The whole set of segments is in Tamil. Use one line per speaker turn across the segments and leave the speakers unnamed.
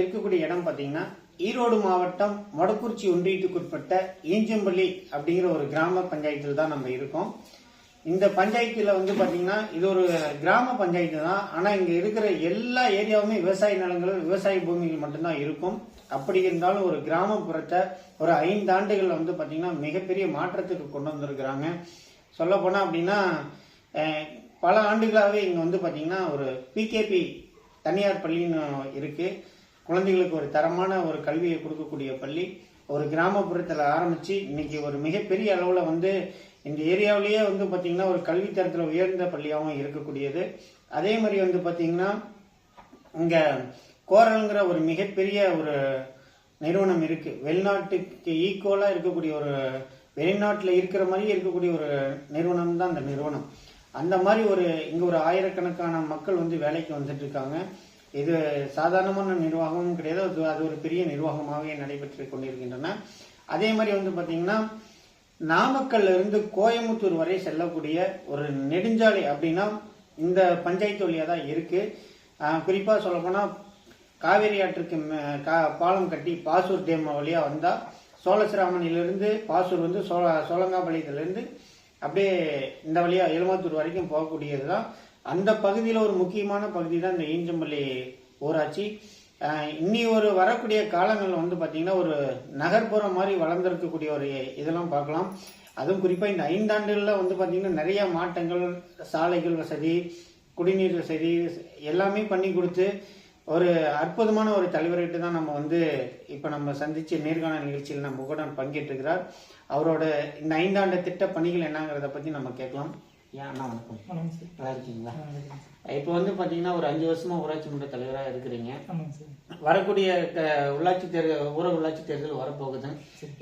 இருக்கக்கூடிய இடம் பார்த்தீங்கன்னா ஈரோடு மாவட்டம் மொடக்குறிச்சி ஒன்றியத்துக்குட்பட்ட ஈஞ்சம்பள்ளி அப்படிங்கிற ஒரு கிராம பஞ்சாயத்தில் தான் நம்ம இருக்கோம். இந்த பஞ்சாயத்தில் வந்து பார்த்தீங்கன்னா இது ஒரு கிராம பஞ்சாயத்து தான். ஆனால் இங்கே இருக்கிற எல்லா ஏரியாவுமே விவசாய நிலங்கள் விவசாய பூமிகள் மட்டும்தான் இருக்கும். அப்படி இருந்தாலும் ஒரு கிராமப்புறத்தை ஒரு ஐந்து ஆண்டுகளில் வந்து பார்த்தீங்கன்னா மிகப்பெரிய மாற்றத்துக்கு கொண்டு வந்திருக்கிறாங்க. சொல்லப்போனால் அப்படின்னா பல ஆண்டுகளாகவே இங்கே வந்து பார்த்தீங்கன்னா ஒரு பிகேபி தனியார் பள்ளின்னு இருக்குது குழந்தைகளுக்கு ஒரு தரமான ஒரு கல்வியை கொடுக்கக்கூடிய பள்ளி ஒரு கிராமப்புறத்தில் ஆரம்பித்து இன்னைக்கு ஒரு மிகப்பெரிய அளவில் வந்து இந்த ஏரியாவிலேயே வந்து பார்த்தீங்கன்னா ஒரு கல்வித்தரத்தில் உயர்ந்த பள்ளியாகவும் இருக்கக்கூடியது. அதே மாதிரி வந்து பார்த்தீங்கன்னா இங்கே கோரல்ங்கிற ஒரு மிகப்பெரிய ஒரு நிறுவனம் இருக்குது வெளிநாட்டுக்கு ஈக்குவலாக இருக்கக்கூடிய ஒரு வெளிநாட்டில் இருக்கிற மாதிரி இருக்கக்கூடிய ஒரு நிறுவனம் தான் அந்த நிறுவனம். அந்த மாதிரி ஒரு இங்கே ஒரு ஆயிரக்கணக்கான மக்கள் வந்து வேலைக்கு வந்துட்டு இருக்காங்க. இது சாதாரணமான நிர்வாகமும் கிடையாது. அது அது ஒரு பெரிய நிர்வாகமாகவே நடைபெற்று கொண்டிருக்கின்றன. அதே மாதிரி வந்து பார்த்தீங்கன்னா நாமக்கல்ல இருந்து கோயம்புத்தூர் வரை செல்லக்கூடிய ஒரு நெடுஞ்சாலை அப்படின்னா இந்த பஞ்சாயத்து வழியாக தான் இருக்கு. குறிப்பாக சொல்லப்போனால் சொல்ல காவேரி ஆற்றுக்கு மே- கா- பாலம் கட்டி பாசூர் டேம் வழியாக வந்தால் சோழசிராமனிலிருந்து பாசூர் வந்து சோழ சோழங்காபாளையத்திலிருந்து அப்படியே இந்த வழியாக எலுமாத்தூர் வரைக்கும் போகக்கூடியது தான் அந்த பகுதியில் ஒரு முக்கியமான பகுதி தான் இந்த ஈஞ்சம்பள்ளி ஊராட்சி. இன்னி ஒரு வரக்கூடிய காலங்கள் வந்து பார்த்தீங்கன்னா ஒரு நகர்ப்புறம் மாதிரி வளர்ந்துருக்கக்கூடிய ஒரு இதெல்லாம் பார்க்கலாம். அதுவும் குறிப்பாக இந்த ஐந்தாண்டுகளில் வந்து பார்த்தீங்கன்னா நிறைய மாற்றங்கள் சாலைகள் வசதி குடிநீர் வசதி எல்லாமே பண்ணி கொடுத்து ஒரு அற்புதமான ஒரு தலைவர்கிட்ட தான் நம்ம வந்து இப்போ நம்ம சந்திச்சு நேர்காணல் நிகழ்ச்சியில் நம்ம கூட பங்கேற்றுக்கிறார் அவரோட இந்த ஐந்தாண்டு திட்ட பணிகள் என்னங்கிறத பற்றி நம்ம கேட்கலாம். அண்ணா வணக்கம். நல்லா இருக்கீங்களா. இப்போ வந்து பாத்தீங்கன்னா ஒரு அஞ்சு வருஷமா ஊராட்சி மன்ற தலைவராக இருக்கிறீங்க. வரக்கூடிய உள்ளாட்சி தேர்தல் ஊரக உள்ளாட்சி தேர்தல் வரப்போகுது.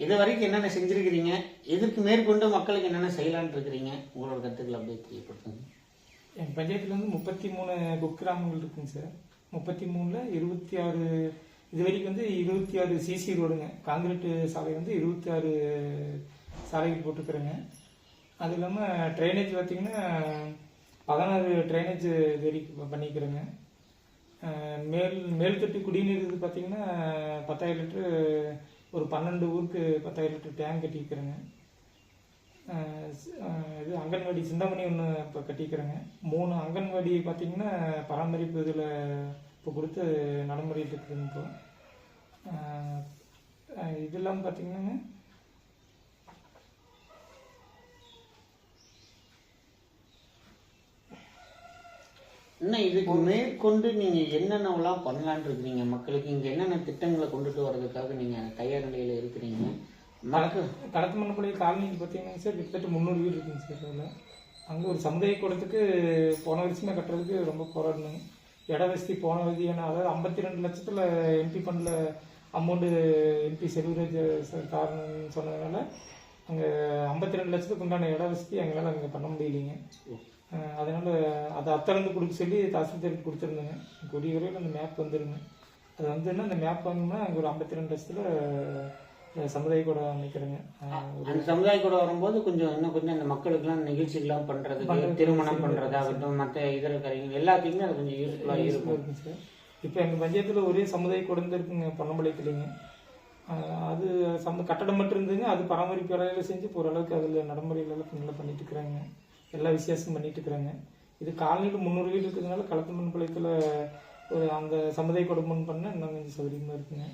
இது வரைக்கும் என்னென்ன செஞ்சிருக்கிறீங்க? இதற்கு மேற்கொண்டு மக்களுக்கு என்னென்ன செய்யலாம்னு இருக்கிறீங்க? உங்களோட கருத்துக்கள் அப்படியே தெரியப்படுத்துங்க.
என் பஞ்சாயத்துல வந்து முப்பத்தி மூணு குக்கிராமங்கள் இருக்குங்க சார். முப்பத்தி மூணுல இருபத்தி ஆறு இது வரைக்கும் வந்து இருபத்தி ஆறு சிசி ரோடுங்க. காங்கிரீட் சாலை வந்து இருபத்தி ஆறு சாலைகள் போட்டுக்கிறேங்க அது இல்லாமல் ட்ரைனேஜ் பார்த்தீங்கன்னா பதினாறு ட்ரைனேஜ் இது வரைக்கும் பண்ணிக்கிறேங்க மேல் மேல்தட்டு குடிநீர் இது பார்த்தீங்கன்னா பத்தாயிரம் லிட்டரு ஒரு பன்னெண்டு ஊருக்கு பத்தாயிரம் லிட்டர் டேங்க் கட்டிக்கிறேங்க. இது அங்கன்வாடி சிந்தாமணி ஒன்று இப்போ கட்டிக்கிறேங்க. மூணு அங்கன்வாடி பார்த்தீங்கன்னா பராமரிப்பு இதில் இப்போ கொடுத்து நடைமுறையில் இருக்குதுங்க இப்போ. இது இல்லாமல் பார்த்தீங்கன்னா
இன்னும் இதுக்கு மேற்கொண்டு நீங்க என்னென்னலாம் பண்ணலாம்னு இருக்கிறீங்க மக்களுக்கு இங்க என்னென்ன திட்டங்களை கொண்டுட்டு வர்றதுக்காக நீங்க தயார் நிலையில இருக்கிறீங்க மக்கள்
கடத்தமன்னப்பள்ளி காலனிக்கு பார்த்தீங்கன்னா சார் கிட்டத்தட்ட முந்நூறு வீடு இருக்குங்க சார் அதில் அங்கே ஒரு சமுதாய கூடத்துக்கு போன வருஷமே கட்டுறதுக்கு ரொம்ப போராடணுங்க இட வசதி போன வசதியான அதாவது ஐம்பத்தி ரெண்டு லட்சத்தில் எம்பி ஃபண்டில் அமௌண்ட்டு எம்பி செல்வராஜ் சார் காரணம்னு சொன்னதுனால அங்கே ஐம்பத்தி ரெண்டு லட்சத்துக்கு உண்டான இட வசதி எங்களால் அங்கே பண்ண முடியலைங்க. அஹ் அதனால அதை அத்திறந்து கொடுக்க சொல்லி தாசில்தாருக்கு கொடுத்துருந்தேங்க. கூடிய விரைவில் அந்த மேப் வந்துருங்க. அது வந்துன்னா அந்த மேப் வாங்கினா அங்கே ஒரு ஐம்பத்தி ரெண்டு லட்சத்தில் சமுதாய கூட அமைக்கிறேங்க.
அந்த சமுதாய கூட வரும்போது கொஞ்சம் இன்னும் கொஞ்சம் அந்த மக்களுக்கெல்லாம் நிகழ்ச்சிகள்லாம் பண்றதுக்கு திருமணம் பண்றதாகட்டும் மற்ற இதர காரியங்கள் எல்லாத்தையுமே அது கொஞ்சம் யூஸ்ஃபுல்லா இருக்கும்.
சார். இப்போ எங்கள் பஞ்சாயத்தில் ஒரே சமுதாய குழந்தை இருக்குங்க பொன்னம்பாளையத்துலேங்க அது சம கட்டடம் மட்டும் இருந்துங்க அது பராமரிப்பு வேலையில செஞ்சு இப்போ ஓரளவுக்கு அதில் நடைமுறையில எல்லாம் நல்லா பண்ணிட்டு இருக்கிறாங்க. எல்லா விசேஷமும் பண்ணிட்டு இருக்கிறாங்க. இது காலனியில் முந்நூறு வீடு இருக்கிறதுனால களத்து பாளையத்தில் ஒரு அந்த சமுதாய குடும்பம் பண்ண இன்னும் கொஞ்சம் சௌகரியமாக இருக்குங்க.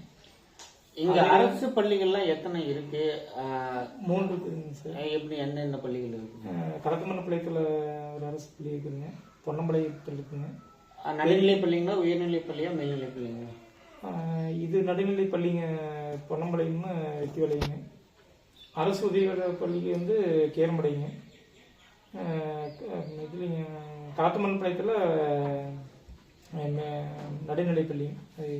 இங்க அரசு பள்ளிகள்லாம் எத்தனை இருக்கு?
மூணு இருக்குதுங்க சார்.
எப்படி எந்தெந்த பள்ளிகள் இருக்கு?
கடத்தமன்னப்பாளையத்தில் ஒரு அரசு பள்ளி இருக்குதுங்க. பொன்னம்பாளையத்தில் இருக்குங்க
நடுநிலை பள்ளிங்களா உயர்நிலை பள்ளியா மேல்நிலை பள்ளிங்களா?
இது நடுநிலை பள்ளிங்க பொன்னம்பாளையம்னு வெட்டி வளையுங்க. அரசு உதவியோட பள்ளிக்கு வந்து கேரமடைங்க இதுலைங்க காட்டுமண் பாளையத்தில் நடுநிலை பள்ளி. அது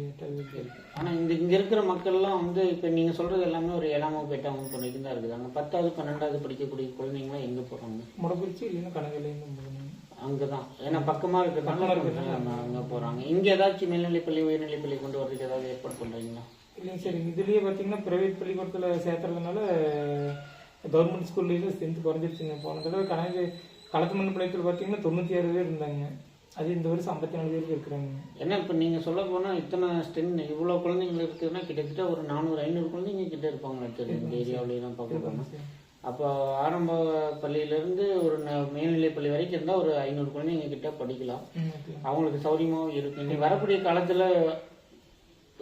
இருக்கு.
ஆனா இந்த இங்க இருக்கிற மக்கள்லாம் வந்து இப்ப நீங்க சொல்றது எல்லாமே ஒரு ஏழாம் எட்டாம் வரைக்கும் தான் இருக்குது. அங்க பத்தாவது பன்னெண்டாவது படிக்கக்கூடிய குழந்தைங்களாம் எங்க போறாங்க?
முடக்குறிச்சி இல்லைன்னா கனகலையும் போகணும்
அங்கதான். ஏன்னா பக்கமா
பக்கமா
இருக்கிறதுனால
இருக்கிறதுனால
அங்க போறாங்க. இங்க ஏதாச்சும் மேல்நிலை பள்ளி உயர்நிலை பள்ளி கொண்டு வரதுக்கு ஏதாவது ஏற்பாடு பண்றீங்களா?
இல்லைங்க சார் இதுலேயே பார்த்தீங்கன்னா ப்ரைவேட் பள்ளிக்கூடத்தில் சேர்த்துறதுனால கவர்மெண்ட் ஸ்கூல்லேயும் ஸ்ட்ரென்த் குறைஞ்சிருச்சுங்க. போன தடவை கணக்கு களத்துமண் பாளையத்தில் பார்த்தீங்கன்னா தொண்ணூற்றி ஆறு பேர் இருந்தாங்க. அது இந்த வருஷம் ஐம்பத்தி நாலு பேருக்கு இருக்கிறாங்க.
ஏன்னா இப்போ நீங்கள் சொல்ல போனால் இத்தனை ஸ்டென் இவ்வளோ குழந்தைங்க இருக்குதுன்னா கிட்டத்தட்ட ஒரு நானூறு ஐநூறு குழந்தைங்க கிட்ட இருப்பாங்க தெரியும் இந்த ஏரியாவிலாம் பார்க்க போனால்
சார்
அப்போ ஆரம்ப பள்ளியிலேருந்து ஒரு மேல்நிலை பள்ளி வரைக்கும் இருந்தால் ஒரு ஐநூறு குழந்தைங்க கிட்ட படிக்கலாம். அவங்களுக்கு சௌரியமாகவும் இருக்கும் இனி வரக்கூடிய காலத்தில்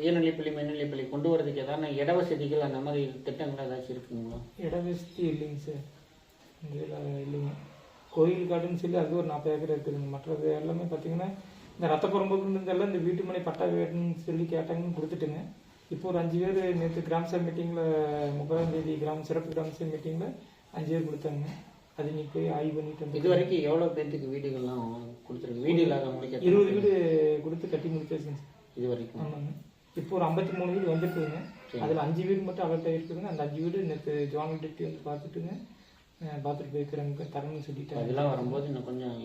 உயர்நிலைப்பள்ளி மேல்நிலைப்பள்ளி கொண்டு வரதுக்கு ஏதாவது இட வசதிகள் அந்த மாதிரி திட்டங்கள் ஏதாச்சும் இருக்குங்களா?
இட வசதி இல்லைங்க சார். இந்த இதில் இல்லைங்க. கோயில் காடுன்னு சொல்லி அது ஒரு நாற்பது ஏக்கர் இருக்குதுங்க. மற்றது எல்லாமே பார்த்தீங்கன்னா இந்த ரத்த எல்லாம் இந்த வீட்டு மனை பட்டா வேணும்னு சொல்லி கேட்டாங்கன்னு கொடுத்துட்டுங்க. இப்போ ஒரு அஞ்சு பேர் நேற்று கிராம சபை மீட்டிங்கில் முப்பதாம் தேதி கிராம சிறப்பு கிராம சபை மீட்டிங்கில் அஞ்சு பேர் கொடுத்தாங்க. அது நீ போய் ஆய்வு பண்ணிட்டு வந்து
இது வரைக்கும் எவ்வளோ பேர்த்துக்கு வீடுகள்லாம் கொடுத்துருக்கு? வீடு இல்லாத முடிக்க
இருபது வீடு கொடுத்து கட்டி முடிச்சாச்சுங்க
இது வரைக்கும்.
ஆமாங்க. இப்போ ஒரு ஐம்பத்தி மூணு வீடு வந்துட்டுங்க. அதில் அஞ்சு வீடு மட்டும் அலர்ட் ஆகிருக்குதுங்க அந்த அஞ்சு வீடு நேற்று ஜோனல் டிப்டி வந்து பார்த்துட்டுங்க. பார்த்துட்டு போயிருக்கிறாங்க தரணும்னு சொல்லிட்டாங்க
அதெல்லாம் வரும்போது இன்னும் கொஞ்சம்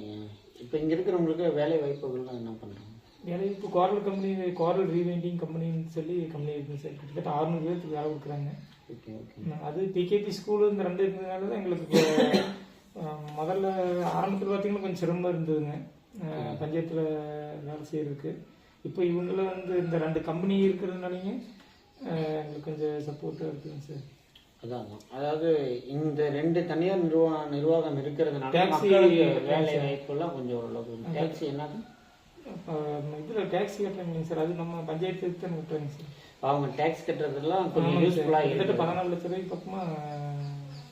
இப்போ இங்கே இருக்கிறவங்களுக்கு வேலை வாய்ப்புகள்லாம் என்ன பண்ணுறாங்க
வேலை இப்போ கோரல் கம்பெனி கோரல் ரீவைண்டிங் கம்பெனின்னு சொல்லி கம்பெனி இருக்குங்க சார். கிட்டத்தட்ட அறுநூறு பேருக்கு வேலை கொடுக்குறாங்க. அது பிகேபி ஸ்கூலு இந்த ரெண்டு இருந்ததுனால தான் எங்களுக்கு முதல்ல ஆரம்பத்தில் பார்த்தீங்கன்னா கொஞ்சம் சிரமமாக இருந்ததுங்க. பஞ்சாயத்தில் வேலை செய்யறதுக்கு. இப்போ இவங்களும் வந்து இந்த ரெண்டு கம்பெனி இருக்கிறதுனாலங்க எங்களுக்கு கொஞ்சம் சப்போர்ட்டாக இருக்குதுங்க சார்.
அதான். அதாவது இந்த ரெண்டு தனியார் நிர்வாக நிர்வாகம் இருக்கிறதுனால மக்களுக்கு வேலை வாய்ப்புலாம் கொஞ்சம் ஓரளவுக்கு டாக்ஸி என்னது?
இதில் டேக்ஸி கட்டுறாங்க சார். அது நம்ம பஞ்சாயத்துக்கு தான் கட்டுறாங்க சார்.
அவங்க டேக்ஸ் கட்டுறதெல்லாம் கொஞ்சம். யூஸ்ஃபுல்லாக
கிட்டத்தட்ட பதினாலு லட்ச ரூபாய்க்கு பக்கமாக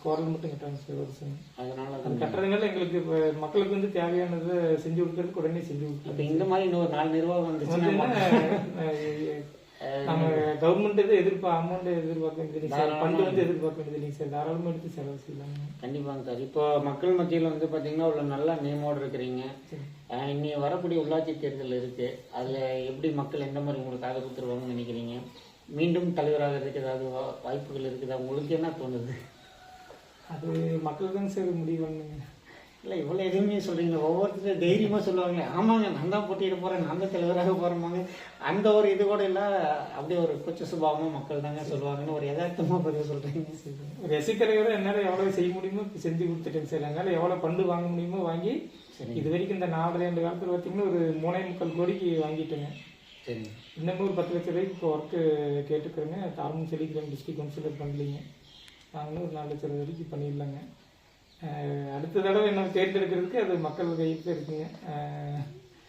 கோரல் மட்டும் கட்டுறாங்க சார்
அதனால
அது
தான்
கட்டுறதுனால எங்களுக்கு இப்போ மக்களுக்கு வந்து தேவையானதை செஞ்சு கொடுக்கறதுக்கு உடனே செஞ்சு
இப்போ இந்த மாதிரி இன்னொரு நாலு நிர்வாகம் வந்துச்சுன்னா
நம்ம கவர்மெண்ட் எது எதிர்ப்பா அமௌண்ட் எதிர்பார்க்க வேண்டியது சார் ஃபண்டு வந்து எதிர்பார்க்க வேண்டியது இல்லைங்க சார் தாராளமாக எடுத்து செலவு செய்யலாம்
கண்டிப்பாங்க சார் இப்போ மக்கள் மத்தியில் வந்து பார்த்தீங்கன்னா ஒரு நல்ல நேமோடு இருக்கிறீங்க. அஹ் இனி வரக்கூடிய உள்ளாட்சி தேர்தல் இருக்கு. அதில் எப்படி மக்கள் எந்த மாதிரி உங்களுக்கு ஆதரவு தருவாங்கன்னு நினைக்கிறீங்க? மீண்டும் தலைவராகிறதுக்கு ஏதாவது வா- வாய்ப்புகள் இருக்குதா? உங்களுக்கு என்ன தோணுது?
அது மக்கள் தான் சார் முடிவு பண்ணுங்க
இல்லை இவ்வளோ எதுவுமே சொல்றீங்க ஒவ்வொருத்தரும் தைரியமாக சொல்லுவாங்க ஆமாங்க நான் தான் போட்டியிட போகிறேன் நான் தான் தலைவராக போகிறேமாங்க அந்த ஒரு இது கூட இல்லை அப்படியே ஒரு கொச்ச சுபாவமாக மக்கள் தாங்க சொல்லுவாங்கன்னு ஒரு யதார்த்தமாக பதிவு சொல்கிறீங்க
தலைவரை என்னால் எவ்வளோ செய்ய முடியுமோ செஞ்சு கொடுத்துட்டேங்க சார். என்னால் எவ்வளோ ஃபண்டு வாங்க முடியுமோ வாங்கி இது வரைக்கும் இந்த நாலு ரெண்டு காலத்தில் பார்த்தீங்கன்னா ஒரு மூணே முக்கால் கோடிக்கு வாங்கிட்டேங்க.
சரிங்க
இன்னமும் ஒரு பத்து லட்ச ரூபாய்க்கு இப்போ ஒர்க்கு கேட்டுக்கிறேங்க. தாரமும் சொல்லிக்கிறேன் டிஸ்ட்ரிக்ட் கவுன்சிலர் பண்ணலீங்க. நாங்களும் ஒரு நாலு லட்ச வரைக்கும் பண்ணிடலாங்க. அடுத்த தடவை என்ன தேர்ந்தெடுக்கிறதுக்கு அது மக்கள் கையில் இருக்குங்க.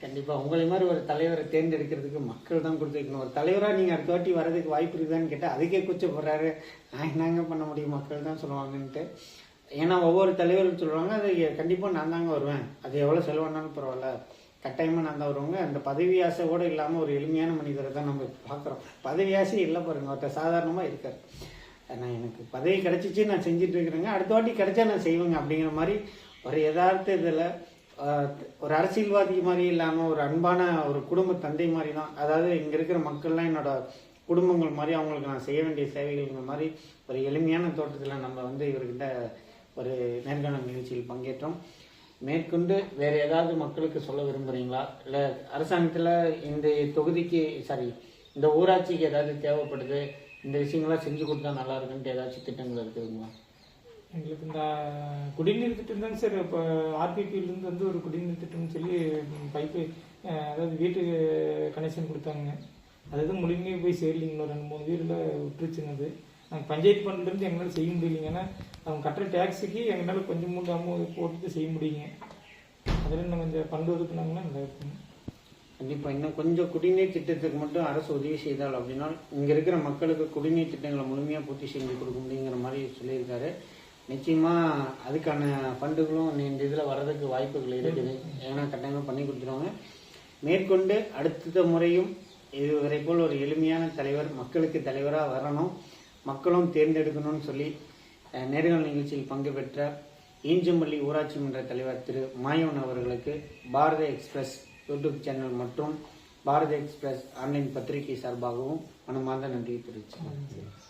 கண்டிப்பாக உங்களை மாதிரி ஒரு தலைவரை தேர்ந்தெடுக்கிறதுக்கு மக்கள் தான் கொடுத்துருக்கணும். ஒரு தலைவராக நீங்கள் அடுத்த வாட்டி வர்றதுக்கு வாய்ப்பு இருக்குதான்னு கேட்டால் அதுக்கே கூச்சப்படுறாரு. நான் என்னங்க பண்ண முடியும்? மக்கள் தான் சொல்லுவாங்கன்ட்டு. ஏன்னா ஒவ்வொரு தலைவரும் சொல்லுவாங்க அது கண்டிப்பாக நான் தாங்க வருவேன். அது எவ்வளோ செலவானாலும் பரவாயில்ல. கட்டாயமாக நான் தான் வருவாங்க. அந்த பதவி ஆசை கூட இல்லாமல் ஒரு எளிமையான மனிதரை தான் நம்ம பார்க்குறோம். பதவி ஆசை இல்லை பாருங்க ஒருத்தர் சாதாரணமாக இருக்கார். நான் எனக்கு பதவி கிடைச்சிச்சு நான் செஞ்சுட்டு இருக்கிறேங்க. அடுத்த வாட்டி கிடைச்சா நான் செய்வேங்க அப்படிங்கிற மாதிரி ஒரு யதார்த்த இதில் ஒரு அரசியல்வாதி மாதிரி இல்லாமல் ஒரு அன்பான ஒரு குடும்ப தந்தை மாதிரி தான் அதாவது இங்கே இருக்கிற மக்கள்லாம் என்னோட குடும்பங்கள் மாதிரி அவங்களுக்கு நான் செய்ய வேண்டிய சேவைகள்ங்கிற மாதிரி ஒரு எளிமையான தோட்டத்தில் நம்ம வந்து இவர்கிட்ட ஒரு நேர்காணல் நிகழ்ச்சியில் பங்கேற்றோம். மேற்கொண்டு வேறு ஏதாவது மக்களுக்கு சொல்ல விரும்புகிறீங்களா இல்லை அரசாங்கத்தில் இந்த தொகுதிக்கு சாரி இந்த ஊராட்சிக்கு ஏதாவது தேவைப்படுது? இந்த விஷயங்கள்லாம் செஞ்சு கொடுத்தா நல்லா இருக்குன்ட்டு ஏதாச்சும் திட்டங்கள் இருக்குதுங்களா?
எங்களுக்கு இந்த குடிநீர் திட்டம் தாங்க சார். இப்போ ஆர்பிபியிலேருந்து வந்து ஒரு குடிநீர் திட்டம்னு சொல்லி பைப்பு அதாவது வீட்டுக்கு கனெக்ஷன் கொடுத்தாங்க. அதுதான் முழுமையாக போய் சேரலிங்க. ரெண்டு மூணு வீரில் விட்டுருச்சுங்க அது. நாங்கள் பஞ்சாயத்து ஃபண்ட்லேருந்து எங்களால் செய்ய முடியலைங்க. ஏன்னா அவங்க கட்டுற டேக்ஸுக்கு எங்களால் கொஞ்சம் மூணு அமௌண்ட் போட்டு செய்ய முடியுங்க. அதில் இன்னும் கொஞ்சம் ஃபண்டு ஒதுக்குனாங்கன்னா நல்லா இருக்குங்க.
கண்டிப்பா. இன்னும் கொஞ்சம் குடிநீர் திட்டத்துக்கு மட்டும் அரசு உதவி செய்தால் அப்படின்னா இங்க இருக்கிற மக்களுக்கு குடிநீர் திட்டங்களை முழுமையா பூர்த்தி செஞ்சு கொடுக்க முடியுங்கிற மாதிரி சொல்லியிருக்காரு. நிச்சயமா அதுக்கான ஃபண்டுகளும் இந்த இதுல வர்றதுக்கு வாய்ப்புகள் இருக்குது. ஏன்னா கட்டாயமா பண்ணி கொடுத்துருவாங்க. மேற்கொண்டு அடுத்த முறையும் இதுவரை போல் ஒரு எளிமையான தலைவர் மக்களுக்கு தலைவராக வரணும். மக்களும் தேர்ந்தெடுக்கணும்னு சொல்லி அஹ், நேர்காணல் நிகழ்ச்சியில் பங்கு பெற்ற ஈஞ்சம்பள்ளி ஊராட்சி மன்ற தலைவர் திரு மாயவன் அவர்களுக்கு பாரத எக்ஸ்பிரஸ் யூடியூப் சேனல் மற்றும் பாரத எக்ஸ்பிரஸ் ஆன்லைன் பத்திரிகை சார்பாகவும் மனமார்ந்த நன்றியை தெரிவிச்சுக்கிறேன்.